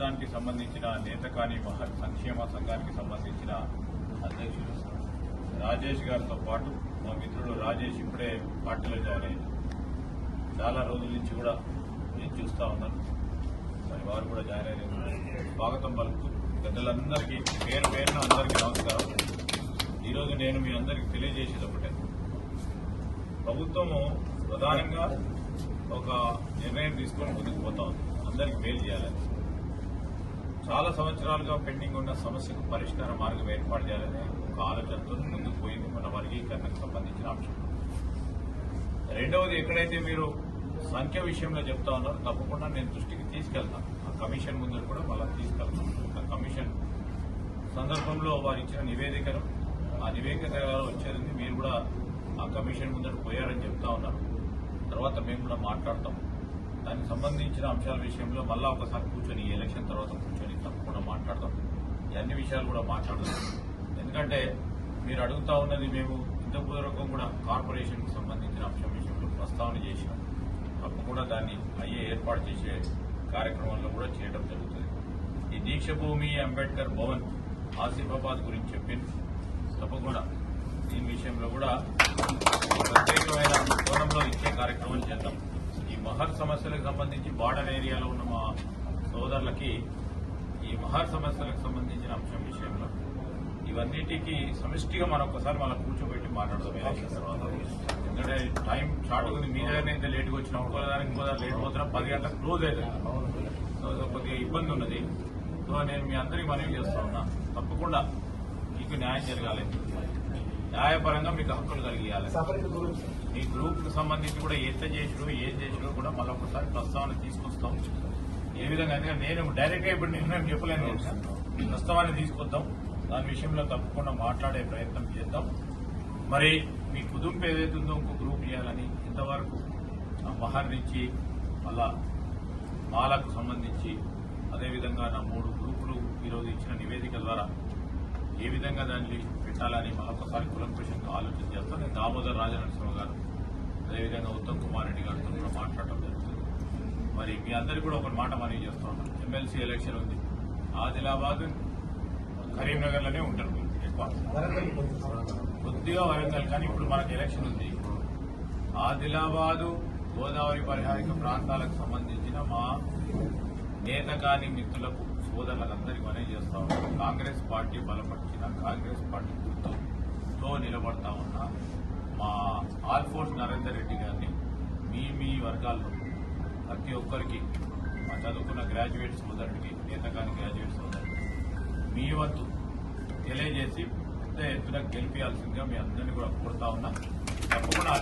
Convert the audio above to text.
రాష్ట్రానికి సంబంధించిన నేతకాని మహా సంక్షేమ సంఘానికి సంబంధించిన అధ్యక్షుడు రాజేష్ గారితో పాటు మా మిత్రుడు రాజేష్ ఇప్పుడే పార్టీలో జాయిన్ అయ్యారు. చాలా రోజుల నుంచి కూడా నేను చూస్తూ ఉన్నాను. మరి వారు కూడా జాయిన్ అయ్యారు స్వాగతం పలుకుతూ పెద్దలందరికీ పేరు పేరున అందరికీ నమస్కారం. ఈరోజు నేను మీ అందరికీ తెలియజేసేది ఒకటే. ప్రభుత్వము ప్రధానంగా ఒక నిర్ణయం తీసుకొని ముందుకు పోతా ఉంది. అందరికి మేలు చేయాలని. చాలా సంవత్సరాలుగా పెండింగ్ ఉన్న సమస్యకు పరిష్కార మార్గం ఏర్పాటు చేయాలనే ఒక ఆలోచనతో ముందుకు పోయింది మన వర్గీకరణకు సంబంధించిన అంశం. రెండవది ఎక్కడైతే మీరు సంఖ్య విషయంలో చెప్తా ఉన్నారో తప్పకుండా నేను దృష్టికి తీసుకెళ్తాను. ఆ కమిషన్ ముందు కూడా మళ్ళీ తీసుకెళ్తాను. ఆ కమిషన్ సందర్భంలో వారు ఇచ్చిన నివేదికను ఆ నివేదిక వచ్చేది మీరు కూడా ఆ కమిషన్ ముందర పోయారని చెప్తా ఉన్నారు. తర్వాత మేము కూడా మాట్లాడతాం. దానికి సంబంధించిన అంశాల విషయంలో మళ్ళా ఒకసారి కూర్చొని ఎలక్షన్ తర్వాత కూర్చొని తప్పకుండా మాట్లాడతాం అన్ని విషయాలు కూడా మాట్లాడదాం. ఎందుకంటే మీరు అడుగుతా ఉన్నది మేము ఇంతపూర్వకం కూడా కార్పొరేషన్కు సంబంధించిన అంశం విషయంలో ప్రస్తావన చేసినాం తప్పకుండా దాన్ని అయ్యే ఏర్పాటు చేసే కార్యక్రమంలో కూడా చేయడం జరుగుతుంది. ఈ దీక్ష భూమి అంబేద్కర్ భవన్ ఆసిఫాబాద్ గురించి చెప్పింది. తప్పకుండా దీని విషయంలో కూడా ప్రత్యేకమైన కోణంలో ఇచ్చే కార్యక్రమం చేద్దాం. మహర్ సమస్యలకు సంబంధించి బార్డర్ ఏరియాలో ఉన్న మా సోదరులకి ఈ మహర్ సమస్యలకు సంబంధించిన అంశం విషయంలో ఇవన్నిటికీ సమిష్టిగా మనం ఒకసారి మనం కూర్చోబెట్టి మాట్లాడదాం. ఎలక్షన్ తర్వాత ఎందుకంటే టైం షార్ట్ ఉంది మీ దగ్గర ఇంత లేట్గా వచ్చిన. ఇంకో దానికి ఇంకో లేట్ పోతున్నా పది గంటలకు క్లోజ్ అవుతుంది. సో కొద్దిగా ఇబ్బంది ఉన్నది. సో నేను మీ అందరికీ మనవి చేస్తా ఉన్నా. తప్పకుండా మీకు న్యాయం జరగాలి. న్యాయపరంగా మీకు హక్కులు కలిగియాలి. మీ గ్రూప్కు సంబంధించి కూడా ఎంత చేసినో ఏం చేసినో కూడా మళ్ళీ ఒకసారి ప్రస్తావన తీసుకొస్తాం. ఏ విధంగా నేను డైరెక్ట్గా ఇప్పుడు నిర్ణయం చెప్పలేను. ప్రస్తావాన్ని తీసుకొద్దాం. దాని విషయంలో తప్పకుండా మాట్లాడే ప్రయత్నం చేద్దాం. మరి మీ కుదుంపు ఏదైతుందో ఇంకో గ్రూప్ చేయాలని ఇంతవరకు మహర్ నుంచి మళ్ళా మాలకు సంబంధించి అదేవిధంగా నా మూడు గ్రూపులు ఈరోజు ఇచ్చిన నివేదిక ద్వారా ఏ విధంగా దాన్ని పెట్టాలని మరొకసారి కులంకుషంగా ఆలోచన చేస్తాం నేను దామోదర్ రాజనరసింహ గారు అదేవిధంగా ఉత్తమ్ కుమార్ రెడ్డి గారితో కూడా మాట్లాడటం జరుగుతుంది. మరి మీ అందరికీ కూడా ఒక మాట మనవి చేస్తా ఎమ్మెల్సీ ఎలక్షన్ ఉంది. ఆదిలాబాద్ కరీంనగర్లోనే ఉంటారు ఎక్కువ. కొద్దిగా వరంగల్ కానీ ఇప్పుడు మనకు ఎలక్షన్ ఉంది. ఆదిలాబాదు గోదావరి పరిహారిక ప్రాంతాలకు సంబంధించిన మా నేత కాని మిత్రులకు సోదరులందరికీ మనం చేస్తా ఉన్నాం. కాంగ్రెస్ పార్టీ బలపరిచిన కాంగ్రెస్ పార్టీ గుర్తుతో నిలబడతా ఉన్నా. మా ఆల్ఫోర్స్ నరేందర్ రెడ్డి గారిని మీ మీ వర్గాల్లో ప్రతి ఒక్కరికి మా చదువుకున్న గ్రాడ్యుయేట్ సోదరుడికి నేత గ్రాడ్యుయేట్స్ గ్రాడ్యుయేట్ సోదరుడికి మీ వంతు తెలియజేసి పెద్ద ఎత్తున గెలిపించాల్సిందిగా మీ అందరినీ కూడా కోరుతా ఉన్నా. తప్పకుండా